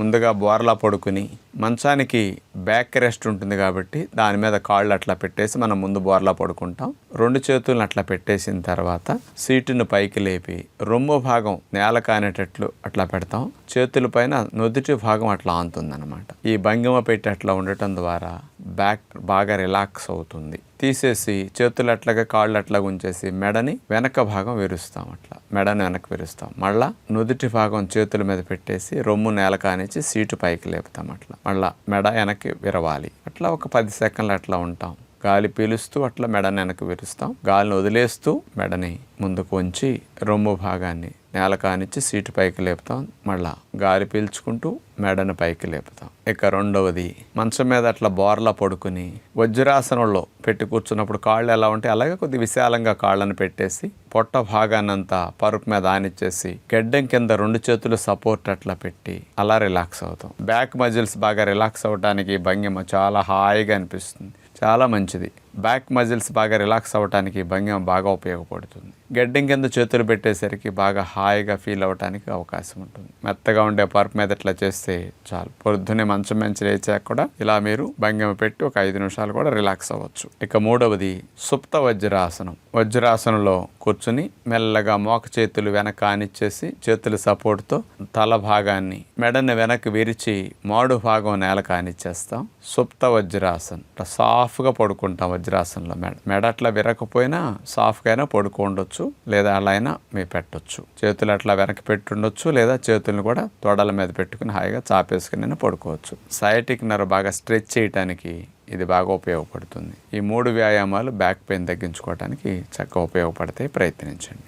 ముందుగా బోర్లా పడుకుని మంచానికి బ్యాక్ రెస్ట్ ఉంటుంది కాబట్టి దాని మీద కాళ్ళు అట్లా పెట్టేసి మనం ముందు బోర్లా పడుకుంటాం. రెండు చేతులను అట్లా పెట్టేసిన తర్వాత సీటును పైకి లేపి రొమ్ము భాగం నేల కానేటట్లు అట్లా పెడతాం. చేతుల పైన నుదుటి భాగం అట్లా ఆంతుందన్నమాట ఈ భంగిమ పెట్టి అట్లా ఉండటం ద్వారా బ్యాక్ బాగా రిలాక్స్ అవుతుంది. తీసేసి చేతులు అట్లాగా కాళ్ళు అట్లా ఉంచేసి మెడని వెనక భాగం విరుస్తాం అట్లా. మెడని వెనక విరుస్తాం. మళ్ళా నుదుటి భాగం చేతుల మీద పెట్టేసి రొమ్ము నేల కానిచ్చి సీటు పైకి లేపుతాం అట్లా. మళ్ళా మెడ వెనక్కి విరవాలి. అట్లా ఒక పది సెకండ్లు అట్లా ఉంటాం. గాలి పీలుస్తూ అట్లా మెడని వెనక విరుస్తాం. గాలిని వదిలేస్తూ మెడని ముందుకు ఉంచి రొమ్ము భాగాన్ని నేల కానిచ్చి సీటు పైకి లేపుతాం. మళ్ళా గాలి పీల్చుకుంటూ మెడను పైకి లేపుతాం. ఇక రెండవది మంచం మీద అట్లా బోర్లా పడుకుని వజ్రాసనంలో పెట్టి కూర్చున్నప్పుడు కాళ్ళు ఎలా ఉంటే అలాగే కొద్ది విశాలంగా కాళ్ళను పెట్టేసి పొట్ట భాగాన్నంతా పరుపు మీద ఆనిచ్చేసి గెడ్డం కింద రెండు చేతులు సపోర్ట్ అట్లా పెట్టి అలా రిలాక్స్ అవుతాం. బ్యాక్ మజిల్స్ బాగా రిలాక్స్ అవ్వడానికి భంగిమ చాలా హాయిగా అనిపిస్తుంది. చాలా మంచిది. బ్యాక్ మజిల్స్ బాగా రిలాక్స్ అవ్వడానికి భంగిమ బాగా ఉపయోగపడుతుంది. గడ్డం కింద చేతులు పెట్టేసరికి బాగా హాయిగా ఫీల్ అవ్వడానికి అవకాశం ఉంటుంది. మెత్తగా ఉండే పరుపు మీద ఇట్లా చేస్తే చాలు. పొద్దున్నే మంచం మంచి లేచాక కూడా ఇలా మీరు భంగిమ పెట్టి ఒక ఐదు నిమిషాలు కూడా రిలాక్స్ అవ్వచ్చు. ఇక మూడవది సుప్త వజ్రాసనం. వజ్రాసనంలో కూర్చుని మెల్లగా మోక చేతులు వెనక ఆనిచ్చేసి చేతుల సపోర్ట్తో తల భాగాన్ని మెడని వెనక్కి విరిచి మాడు భాగం నేల కానిచ్చేస్తాం సుప్త వజ్రాసనం. సాఫ్గా పడుకుంటాం వజ్రాసనంలో మెడ. మెడ అట్లా విరకపోయినా సాఫ్గా అయినా పడుకోండొచ్చు లేదా అలా అయినా మీరు పెట్టొచ్చు. చేతులు అట్లా వెనక్కి పెట్టుండొచ్చు లేదా చేతులను కూడా తొడల మీద పెట్టుకుని హాయిగా చాపేసుకుని అయినా పడుకోవచ్చు. సైటిక్ నర్వ్ బాగా స్ట్రెచ్ చేయడానికి ఇది బాగా ఉపయోగపడుతుంది. ఈ మూడు వ్యాయామాలు బ్యాక్ పెయిన్ తగ్గించుకోవడానికి చక్కగా ఉపయోగపడతాయి. ప్రయత్నించండి.